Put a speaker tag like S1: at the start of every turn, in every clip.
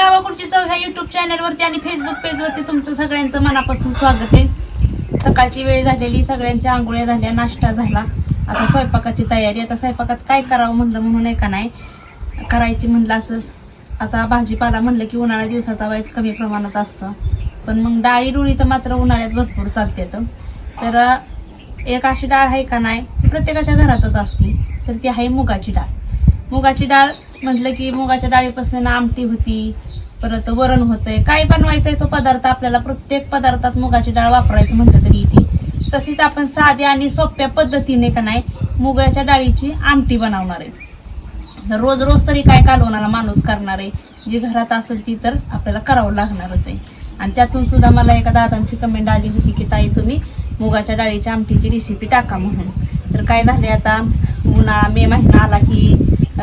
S1: गावाकडची चव ह्या युट्यूब चॅनलवरती आणि फेसबुक पेजवरती तुमचं सगळ्यांचं मनापासून स्वागत आहे. सकाळची वेळ झालेली सगळ्यांच्या आंघोळ्या झाल्या नाश्ता झाला. आता स्वयंपाकाची तयारी आता स्वयंपाकात काय करावं म्हणलं म्हणून आहे का नाही? करायची म्हणलं असंच. आता भाजीपाला म्हणलं की उन्हाळ्या दिवसाचा वाईस कमी प्रमाणात असतं. पण मग डाळी डुळी तर मात्र उन्हाळ्यात भरपूर चालते तर. एक अशी डाळ आहे का नाही? ती प्रत्येकाच्या घरातच असते. तर ती आहे मुगाची डाळ. मुगाची डाळ म्हटलं की मुगाच्या डाळीपासून आमटी होती परत वरण होतंय. काय बनवायचंय तो पदार्थ आपल्याला प्रत्येक पदार्थात मुगाची डाळ वापरायचं म्हटलं तरी येते तशीच आपण साध्या आणि सोप्या पद्धतीने का नाही मुगाच्या डाळीची आमटी बनवणार आहे. तर रोज रोज तरी काय कालवणारा माणूस करणार आहे. जी घरात असेल ती तर आपल्याला करावं लागणारच आहे. आणि त्यातून सुद्धा मला एका दादांची कमेंट आली होती की ताई तुम्ही मुगाच्या डाळीच्या आमटीची रेसिपी टाका म्हणून. तर काय झाले आता? उन्हाळा मे महिना आला की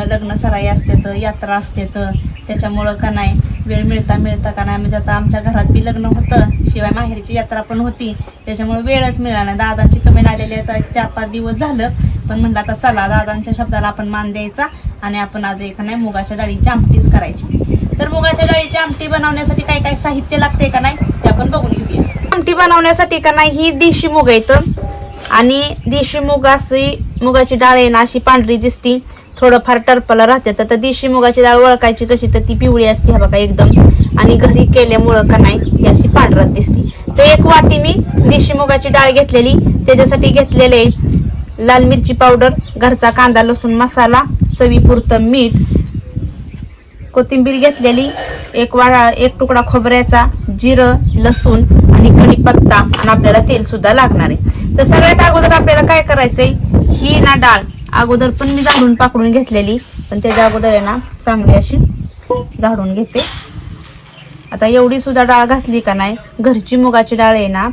S1: लग्न सराई असते तर यात्रा असते तर त्याच्यामुळं का नाही वेळ मिळता मिळता का नाही म्हणजे आता आमच्या घरात बी लग्न होतं शिवाय माहेरची यात्रा पण होती त्याच्यामुळे वेळच मिळाला नाही. दादाची कमेंट आलेली आता चार पाच दिवस झालं पण म्हणलं आता चला दादांच्या शब्दाला आपण मान द्यायचा आणि आपण आज एक नाही मुगाच्या डाळीची आमटीच करायची. तर मुगाच्या डाळीची आमटी बनवण्यासाठी काय काय साहित्य लागते का नाही ते आपण बघून घेऊया. आमटी बनवण्यासाठी का नाही ही देशी मुग येतं आणि देशी मुग अशी मुगाची डाळ आहे ना अशी पांढरी दिसती. थोडंफार टरपला राहते. तर देशी मुगाची डाळ ओळखायची कशी तर ती पिवळी असते हा बघा एकदम. आणि घरी केल्यामुळं का नाही ही अशी पांढरत दिसते. तर एक वाटी मी देशी मुगाची डाळ घेतलेली. त्याच्यासाठी घेतलेले लाल मिरची पावडर घरचा कांदा लसूण मसाला चवीपुरतं मीठ कोथिंबीर घेतलेली एक वाळा एक तुकडा खोबऱ्याचा जिरं लसूण आणि कढीपत्ता. आणि आपल्याला तेल सुद्धा लागणार आहे. तर सगळ्यात अगोदर आपल्याला काय करायचंय? ही ना डाळ अगोदर पण मी झाडून पाकडून घेतलेली पण त्याच्या अगोदर आहे ना चांगली अशी झाडून घेते. आता एवढी सुद्धा डाळ घातली का नाही घरची मुगाची डाळ आहे ना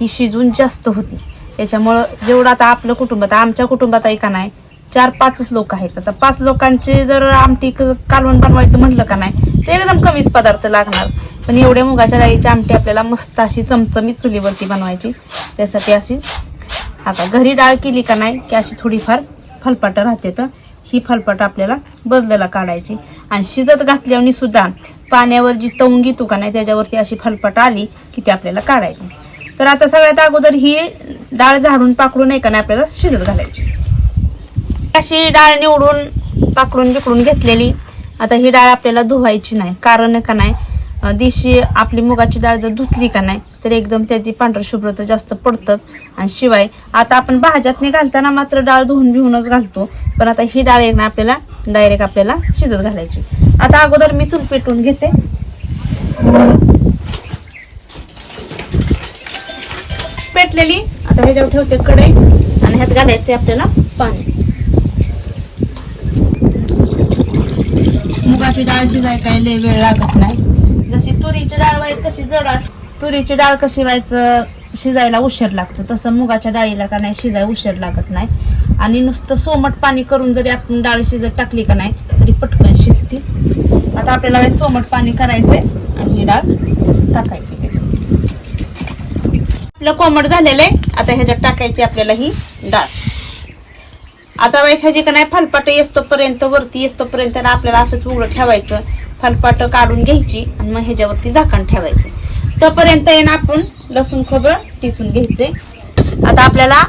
S1: ही शिजून जास्त होती. त्याच्यामुळं जेवढं आता आपलं कुटुंब आता आमच्या कुटुंबात आहे का नाही चार पाचच लोक आहेत. आता पाच लोकांचे जर आमटी क- कालवण बनवायचं म्हटलं का नाही ते एकदम कमीच पदार्थ लागणार. पण एवढ्या मुगाच्या डाळीची आमटी आपल्याला मस्त अशी चमचमीत चुलीवरती बनवायची. त्यासाठी अशी आता घरी डाळ केली का नाही की अशी थोडीफार फलपाट राहते तर ही फलपाट आपल्याला बदलायला काढायची. आणि शिजत घातल्याने सुद्धा पाण्यावर जी तवंगी तुका नाही त्याच्यावरती अशी फलपाट आली की ती आपल्याला काढायची. तर आता सगळ्यात अगोदर ही डाळ झाडून पाकडून नाही का नाही आपल्याला शिजत घालायची. अशी डाळ निवडून पाकडून बिकडून घेतलेली. आता ही डाळ आपल्याला धुवायची नाही. कारण का नाही? दिवशी आपली मुगाची डाळ जर धुतली का नाही तर एकदम त्याची पांढरं शुभ्रता जास्त पडतं आणि शिवाय आता आपण भाज्यातने घालताना मात्र डाळ धुवून बिवूनच घालतो पण आता ही डाळ एक ना आपल्याला डायरेक्ट आपल्याला शिजत घालायची. आता अगोदर मी चूल पेटून घेते. पेटलेली आता ह्याच्यावर ठेवते कढई आणि ह्यात घालायचे आपल्याला पाणी. मुगाची डाळ शिजाय काय लय वेळ लागत नाही. तुरीची डाळ व्हायची कशी? जड असते, तुरीची डाळ कशी व्हायचं? शिजायला उशीर लागतो. तसं मुगाच्या डाळीला का नाही शिजाय उशीर लागत नाही. आणि नुसतं सोमट पाणी करून जरी आपण डाळ शिजत टाकली का नाही तरी पटकन शिजती. आता आपल्याला सोमट पाणी करायचंय आणि ही डाळ टाकायची. आपलं कोमट झालेलं आहे. आता ह्याच्यात टाकायची आपल्याला ही डाळ. आता वेळेस ह्याची का नाही फलपाट येतोपर्यंत वरती येतोपर्यंत आपल्याला असंच उघडं ठेवायचं. फलपाट काढून घ्यायची आणि मग ह्याच्यावरती झाकण ठेवायचं. तोपर्यंत येणं आपण लसूण खोबरं टिचून घ्यायचे. आता आपल्याला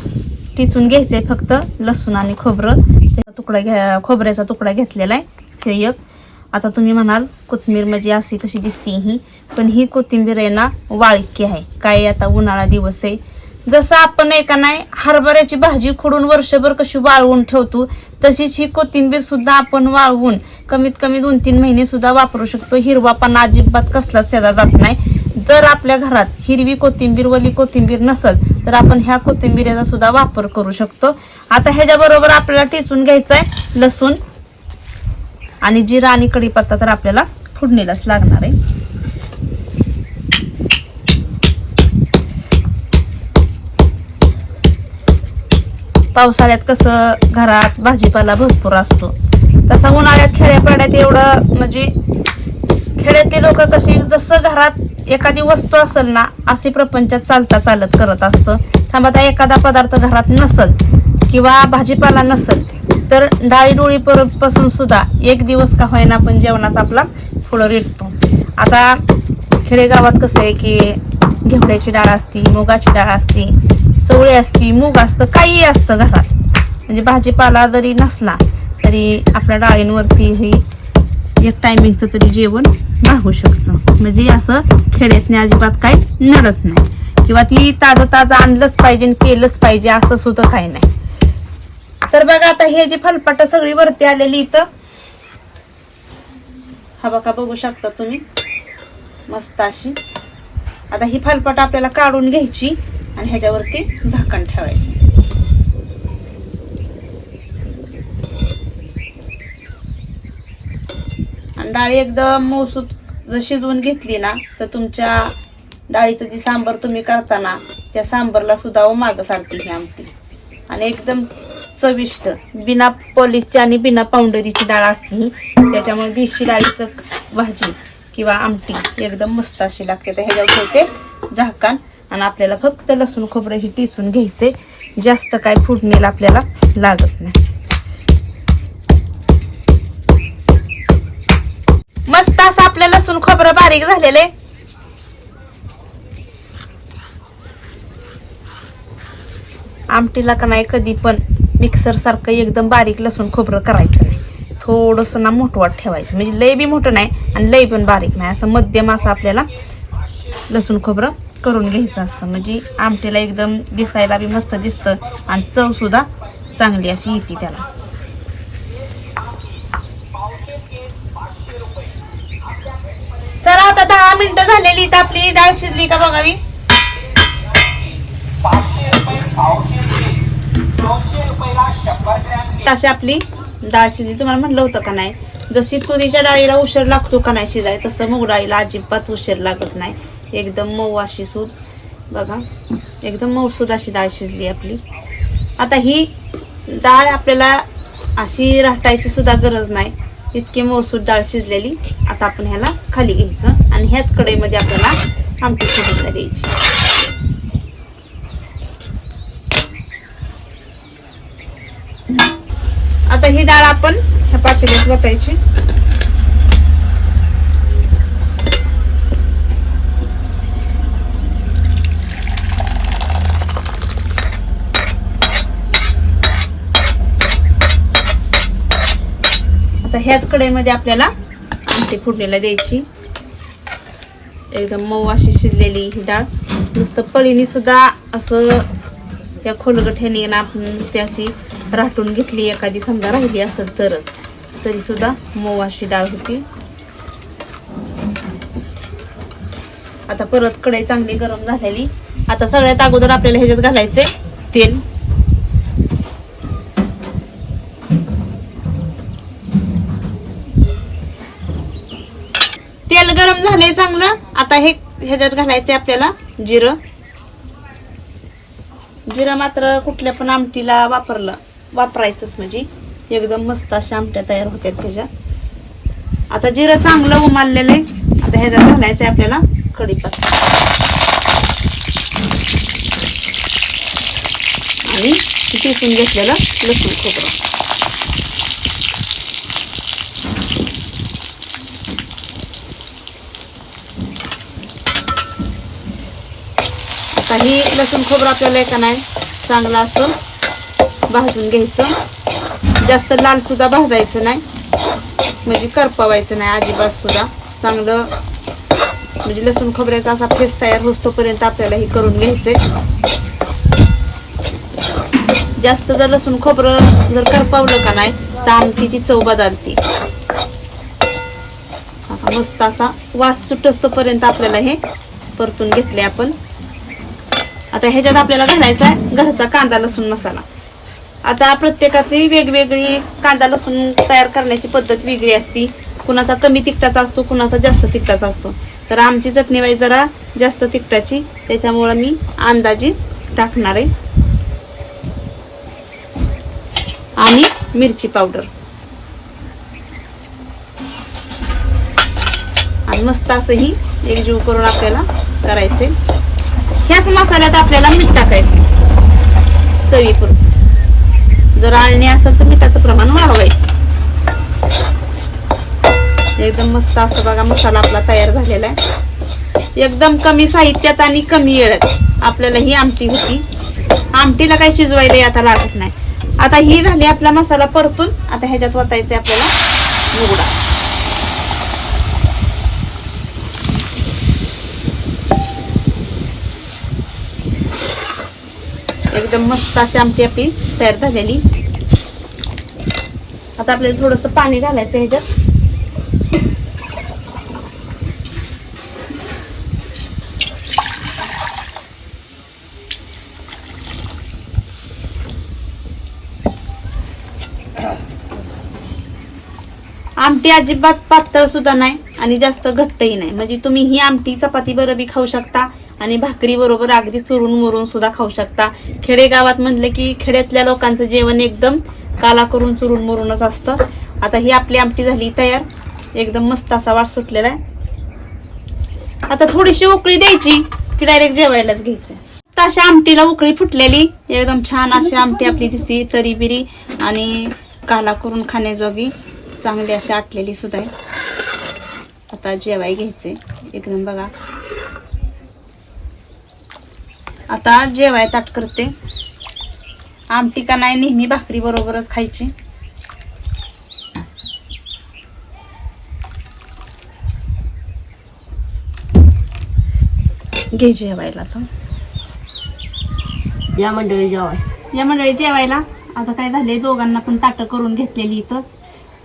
S1: टिचून घ्यायचंय फक्त लसूण आणि खोबरं. त्याचा तुकडा घ्या खोबऱ्याचा तुकडा घेतलेला आहे. हे एक. आता तुम्ही म्हणाल कोथिंबीर म्हणजे अशी कशी दिसते ही. पण ही कोथिंबीर आहे ना वाळकी आहे. काय आता उन्हाळा दिवस आहे. जसं आपण एका नाही हरभऱ्याची भाजी खोडून वर्षभर कशी वाळवून ठेवतो तशीच ही कोथिंबीर सुद्धा आपण वाळवून कमीत कमी दोन तीन महिने सुद्धा वापरू शकतो. हिरवा अजिबात कसलाच त्याचा जात नाही. जर आपल्या घरात हिरवी कोथिंबीर वली कोथिंबीर नसल तर आपण ह्या कोथिंबीरचा सुद्धा वापर करू शकतो. आता ह्याच्याबरोबर आपल्याला टिचून घ्यायचं आहे लसूण आणि जिरा आणि कढीपत्ता तर आपल्याला फुडणीलाच लागणार आहे. पावसाळ्यात कसं घरात भाजीपाला भरपूर असतो. तसा उन्हाळ्यात खेड्यापाड्यात एवढं म्हणजे खेड्यातली लोक कशी जसं घरात एखादी वस्तू असेल ना असे प्रपंचात चालता चालत करत असतं. समजा आता एखादा पदार्थ घरात नसल किंवा भाजीपाला नसल तर डाळी डोळी पासून सुद्धा एक दिवस का होईना आपण जेवणाचा आपला फुलं रेटतो. आता खेडेगावात कसं आहे की घेवड्याची डाळ असती मुगाची डाळ असती चवळी असती मूग असतं काही असतं घरात. म्हणजे भाजीपाला जरी नसला तरी आपल्या डाळींवरती ही एक टायमिंगचं तरी जेवण मागू शकतं. म्हणजे असं खेड्यातने अजिबात काही नडत नाही. किंवा ती ताजं ताजं आणलंच पाहिजे आणि केलंच पाहिजे असं सुद्धा काही नाही. तर बघा आता हे जी फलपाट सगळी वरती आलेली इथं. हा बघा बघू शकता तुम्ही. मस्त अशी. आता ही फलपाट आपल्याला काढून घ्यायची. आणि ह्याच्यावरती झाकण ठेवायचं. आणि डाळी एकदम मौसूद जर शिजवून घेतली ना तर तुमच्या डाळीचं जी सांबर तुम्ही करताना त्या सांबरला सुद्धा व मागं सारखी ही आमटी. आणि एकदम चविष्ट बिना पॉलिशची आणि बिना पावडरीची डाळ असते ही त्याच्यामुळे देशी डाळीचं भाजी किंवा आमटी एकदम मस्त अशी लागते. तर ह्याच्यावर ते झाकण. आणि आपल्याला फक्त लसूण खोबरं ही टिचून घ्यायचे. जास्त काय फुडणीला आपल्याला लागत नाही. मस्त असं आपलं लसूण खोबरं बारीक झालेलं. आहे आमटीला का नाही कधी पण मिक्सर सारखं एकदम बारीक लसूण खोबरं करायचं नाही. थोडंसं ना मोठवाट ठेवायचं. म्हणजे लय बी मोठं नाही आणि लय पण बारीक नाही. असं मध्यम असं आपल्याला लसूण खोबरं करून घ्यायचं असतं. म्हणजे आमटीला एकदम दिसायला बी मस्त दिसतं आणि चव सुद्धा चांगली अशी येते त्याला. चला आता दहा मिनिटं झालेली तर आपली. डाळ शिजली का बघावी तशी आपली डाळ शिजली. तुम्हाला म्हणलं होतं का नाही? जशी तुरीच्या डाळीला उशीर लागतो का नाही शिजाय तसं मूग डाळीला अजिबात उशीर लागत नाही. एकदम मऊ अशी सूद बघा एकदम मऊसूद अशी डाळ शिजली आपली. आता ही डाळ आपल्याला अशी राहटायची सुद्धा गरज नाही. इतकी मऊसूद डाळ शिजलेली. आता आपण ह्याला खाली घ्यायचं आणि ह्याच कढईमध्ये आपल्याला आमटी फोडणीला द्यायची. आता ही डाळ आपण ह्या पातेल्यात वतायची. ह्याच कढईमध्ये आपल्याला आमटी फोडणीला द्यायची. एकदम मऊ अशी शिजलेली ही डाळ. नुसतं पळीने सुद्धा असं त्या खोलगठ्याने ना आपण त्याशी अशी राटून घेतली एखादी समजा राहिली असेल तरच तरी सुद्धा मऊ अशी डाळ होती. आता परत कढई चांगली गरम झालेली. आता सगळ्यात अगोदर आपल्याला ह्याच्यात घालायचे तेल. तेल गरम झाले चांगलं. आता हे ह्याच्यात घालायचे आपल्याला जिरं. जिरं मात्र कुठल्या पण आमटीला वापरलं. वापरायचंच म्हणजे. एकदम मस्त अशा आमट्या तयार होत्यात त्याच्या आता जिरं चांगलं उमाललेलं आहे. आता ह्याच्यात घालायचं आहे आपल्याला कढीपत्ता. आणि टिचून घेतलेलं लसूण खोबरं. आता ही लसूण खोबरं आपल्याला एका नाही चांगलं असं भाजून घ्यायचं. जास्त लालसुद्धा भाजायचं नाही. म्हणजे करपवायचं नाही अजिबातसुद्धा चांगलं म्हणजे लसूण खोबऱ्याचा असा फेस तयार होतोपर्यंत आपल्याला हे करून घ्यायचंय. जास्त जर लसूण खोबरं जर करपावलं का नाही तर आमटीची चव बदलते. मस्त असा वास सुटस्तोपर्यंत आपल्याला हे परतून घेतले आपण. आता ह्याच्यात आपल्याला घालायचा आहे घरचा कांदा लसूण मसाला. आता प्रत्येकाची वेगवेगळी कांदा लसूण तयार करण्याची पद्धत वेगळी असती. कुणाचा कमी तिखटाचा असतो कुणाचा जास्त तिखटाचा असतो. तर आमची चटणीवाई जरा जास्त तिखटाची त्याच्यामुळं मी अंदाजी टाकणार आहे. आणि मिरची पावडर. आणि मस्त असंही एकजीव करून आपल्याला करायचे ह्याच मसाल्यात आपल्याला मीठ टाकायचं. चवीपुरतं. जर आळणी असेल तर मिठाचं प्रमाण वाढवायचं. एकदम मस्त असं बघा मसाला आपला तयार झालेला आहे. एकदम कमी साहित्यात आणि कमी येळत आपल्याला ही आमटी होती. आमटीला काही शिजवायला आता लागत नाही. आता ही झाली आपला मसाला परतून आता ह्याच्यात वतायचे आपल्याला मुगडा एकदम मस्त अशी आमटी आपली तयार झालेली. आता आपल्याला थोडस पाणी घालायचं ह्याच्यात. आमटी अजिबात पातळ सुद्धा नाही आणि जास्त घट्टही नाही. म्हणजे तुम्ही ही आमटी चपाती बरोबर खाऊ शकता. आणि भाकरी बरोबर अगदी चुरून मुरून सुद्धा खाऊ शकता. खेडेगावात म्हटलं की खेड्यातल्या लोकांचं जेवण एकदम काला करून चुरून मुरूनच असतं. आता ही आपली आमटी झाली तयार. एकदम मस्त असा वाट सुटलेला आहे. आता थोडीशी उकळी द्यायची की डायरेक्ट जेवायलाच घ्यायचं. अशा आमटीला उकळी फुटलेली. एकदम छान अशी आमटी आपली तिची तरी बिरी आणि काला करून खाण्याजोगी चांगली अशी आटलेली सुद्धा आहे. आता जेवाय घ्यायचे एकदम बघा. आता जेवाय ताट करते. आमटी का नाही नेहमी भाकरी बरोबरच खायची. घे जेवायला तर
S2: या मंडळी जेवाय.
S1: या मंडळी जेवायला. आता काय झाले दोघांना पण ताटं करून घेतलेली इथं.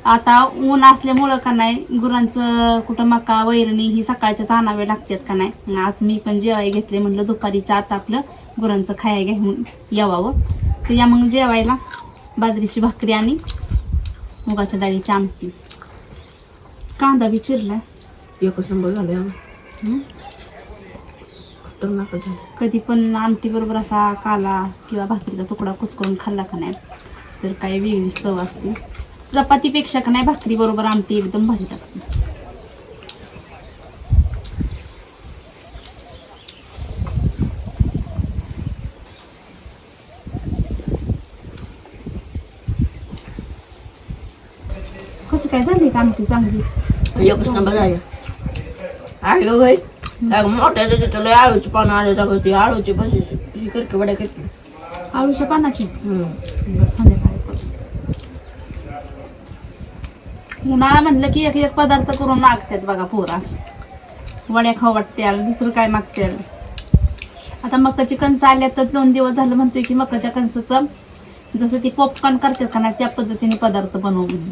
S1: आता ऊन असल्यामुळं का नाही गुरांचं कुठं मका वैरणी ही सकाळच्याच आणावे लागतात का नाही? आज मी पण जेवाय घेतले म्हणलं दुपारीच्या आता आपलं गुरांचं खाया घेऊन यावावं. तर या मग जेवायला. बाजरीची भाकरी आणि मुगाच्या डाळीची आमटी. कांदा बी चिरलाय
S2: एकच नंबर झाले
S1: कधी पण आमटी बरोबर असा काला किंवा भाकरीचा तुकडा कुसकरून खाल्ला का नाही तर काही वेगळीच चव असते. चपातीपेक्षा का नाही भाकरी बरोबर आमटी एकदम भारी लागते. कसं काय झाली का आमटी चांगली?
S2: एकच नंबर भाई मोठ्या आळूची पानं आले जागा ती आळूची बस करके वड्या करके.
S1: आळूच्या पानाची? संध्याकाळी करू. उन्हाळा म्हणलं की एक एक पदार्थ करून मागतात बघा पोर असं. वड्या खाऊ वाटत्याल दुसरं काय मागत्याल. आता मकाची कणस आल्या तर दोन दिवस झालं म्हणतोय की मकाच्या कणसाचं जसं ती पॉपकॉर्न करतात का नाही त्या पद्धतीने पदार्थ बनवून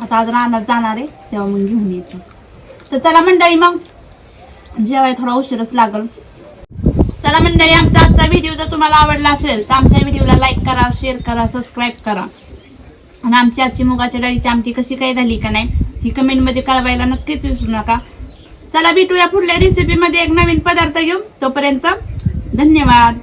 S1: आता आज रानात जाणार आहे तेव्हा मग घेऊन येतो. तर चला मंडळी मग जेवाय थोडा उशीरच लागल. चला मंडळी आमचा आजचा व्हिडिओ जर तुम्हाला आवडला असेल तर आमच्या व्हिडिओला लाईक करा शेअर करा सबस्क्राईब करा. आणि आमची आजची मुगाच्या डाळीची आमटी कशी काय झाली का नाही ही कमेंटमध्ये कळवायला नक्कीच विसरू नका. चला भेटूया पुढल्या रेसिपीमध्ये एक नवीन पदार्थ घेऊन. तोपर्यंत धन्यवाद.